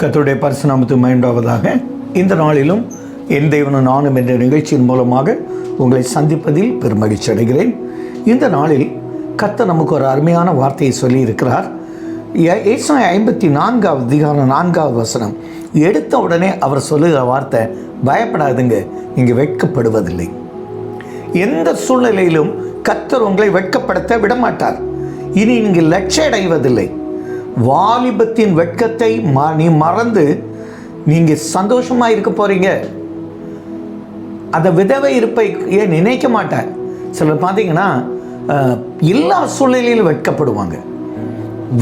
கத்துடைய பரிசுநாமத்து மயண்டாவதாக இந்த நாளிலும் என் தெய்வனும் நானும் என்ற நிகழ்ச்சியின் மூலமாக உங்களை சந்திப்பதில் பெருமகிழ்ச்சி அடைகிறேன். இந்த நாளில் கத்த நமக்கு ஒரு அருமையான வார்த்தையை சொல்லி இருக்கிறார் ஐம்பத்தி நான்காவது அதிகாரம் நான்காவது வசனம். எடுத்த உடனே அவர் சொல்லுகிற வார்த்தை பயப்படாதுங்க நீங்கள் வெட்கப்படுவதில்லை. எந்த சூழ்நிலையிலும் கத்தர் உங்களை வெட்கப்படுத்த விடமாட்டார். இனி நீங்கள் லட்சிய அடைவதில்லை. வாலிபத்தின் வெட்கத்தை ம நீ மறந்து நீங்கள் சந்தோஷமாக இருக்க போகிறீங்க அந்த விதவை இருப்பை ஏன் நினைக்க மாட்டேன் சிலர் பார்த்தீங்கன்னா எல்லா சூழ்நிலையிலும் வெட்கப்படுவாங்க.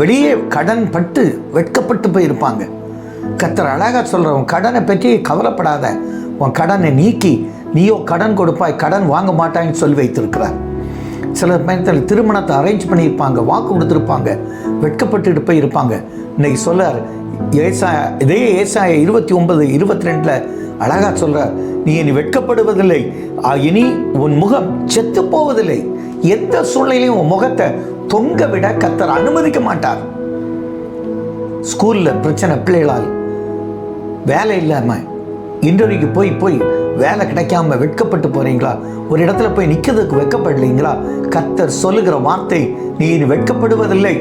வெளியே கடன் பட்டு வெட்கப்பட்டு போயிருப்பாங்க. கத்தர் அழகாக சொல்கிற உன் கடனை பற்றி கவலைப்படாத. உன் கடனை நீக்கி நீயோ கடன் கொடுப்பாய் கடன் வாங்க மாட்டாய்ன்னு சொல்லி வைத்திருக்கிறார். சில பயணத்தில் திருமணத்தை அரேஞ்ச் பண்ணியிருப்பாங்க வாக்கு கொடுத்துருப்பாங்க வெட்கப்பட்டுட்டு போய் இருப்பாங்க. இன்னைக்கு சொல்லார் ஏசா இதே ஏசாய இருபத்தி ஒன்பது இருபத்தி ரெண்டில் அழகாக சொல்கிறார் நீ இனி வெட்கப்படுவதில்லை ஆ, இனி உன் முகம் செத்து போவதில்லை. எந்த சூழ்நிலையும் உன் முகத்தை தொங்க விட கத்தர் அனுமதிக்க மாட்டார். ஸ்கூலில் பிரச்சனை பிள்ளைகளால் வேலை இல்லாமல் இன்டர்வியூக்கு போய் போய் வேலை கிடைக்காம வெட்கப்பட்டு போறீங்களா? ஒரு இடத்துல போய் நிற்கிறதுக்கு வெட்கப்படலைங்களா? கத்தர் சொல்லுகிற வார்த்தை நீ வெட்கப்படுவதில்லை.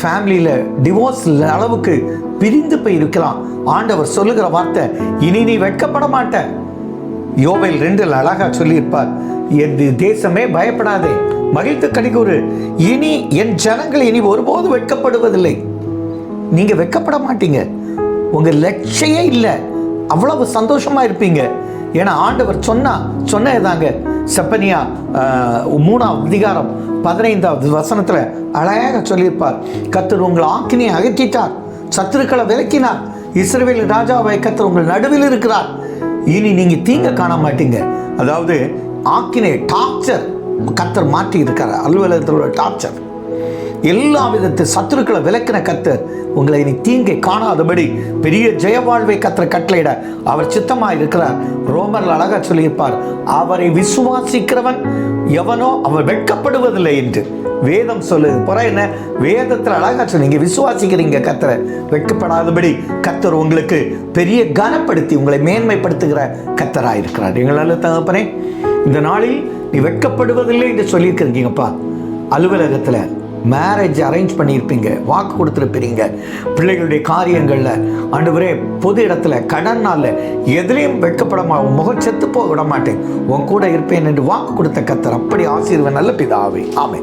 ஃபேமிலியில் டிவோர்ஸ் அளவுக்கு பிரிந்து போய் இருக்கலாம். ஆண்டவர் சொல்லுகிற வார்த்தை இனி நீ வெட்கப்பட மாட்ட. யோவேல் ரெண்டில் அழகாக சொல்லியிருப்பார் என் தேசமே பயப்படாதே. மகிழ்த்து கடிகூறு இனி என் ஜனங்கள் இனி ஒருபோது வெட்கப்படுவதில்லை. நீங்கள் வெட்கப்பட மாட்டீங்க. உங்கள் லட்சியே இல்லை. அவ்வளவு சந்தோஷமாக இருப்பீங்க. ஏன்னா ஆண்டவர் சொன்னா சொன்னதாங்க செப்பனியா மூணாம் மூணாவது அதிகாரம் பதினைந்தாவது வசனத்தில் அழகாக சொல்லியிருப்பார். கத்தர் உங்கள் ஆக்கினை அகற்றிட்டார் சத்துருக்களை விலக்கினார். இஸ்ரேல் ராஜாவை கத்தர் உங்கள் நடுவில் இருக்கிறார். இனி நீங்கள் தீங்க காண மாட்டீங்க. அதாவது ஆக்கினை டார்ச்சர் கத்தர் மாற்றி இருக்கிறார் அலுவலகத்தில் உள்ள டார்ச்சர். எல்லா விதத்து சத்துருக்களை விலக்கின கத்தர் உங்களை இனி தீங்கை காணாதபடி பெரிய ஜெயவாழ்வை கத்தர் கட்டளையிட அவர் சித்தமாக இருக்கிறார். ரோமர்ல அழகா சொல்லியிருப்பார் அவரை விசுவாசிக்கிறவன் எவனோ அவர் வெட்கப்படுவதில்லை என்று. வேதம் சொல்லுது. புற என்ன? வேதத்தில் அழகா சொன்னீங்க விசுவாசிக்கிறீங்க கத்தரை வெட்கப்படாதபடி கத்தர் உங்களுக்கு பெரிய கனப்படுத்தி உங்களை மேன்மைப்படுத்துகிற கத்தராக இருக்கிறார். எங்களால் தகப்பனே இந்த நாளில் நீ வெட்கப்படுவதில்லை என்று சொல்லியிருக்கிறீங்கப்பா. அலுவலகத்தில் மேரேஜ் அரேஞ்ச் பண்ணியிருப்பீங்க வாக்கு கொடுத்துருப்பீங்க. பிள்ளைகளுடைய காரியங்களில் ஆண்டவரே பொது இடத்துல கடனால் எதுலேயும் வெட்கப்படமா முகம் செத்து போக விட மாட்டேன். உன் கூட இருப்பேன் என்று வாக்கு கொடுத்த கத்தர் அப்படி ஆசீர்வன் நல்ல பிதாவே. ஆமே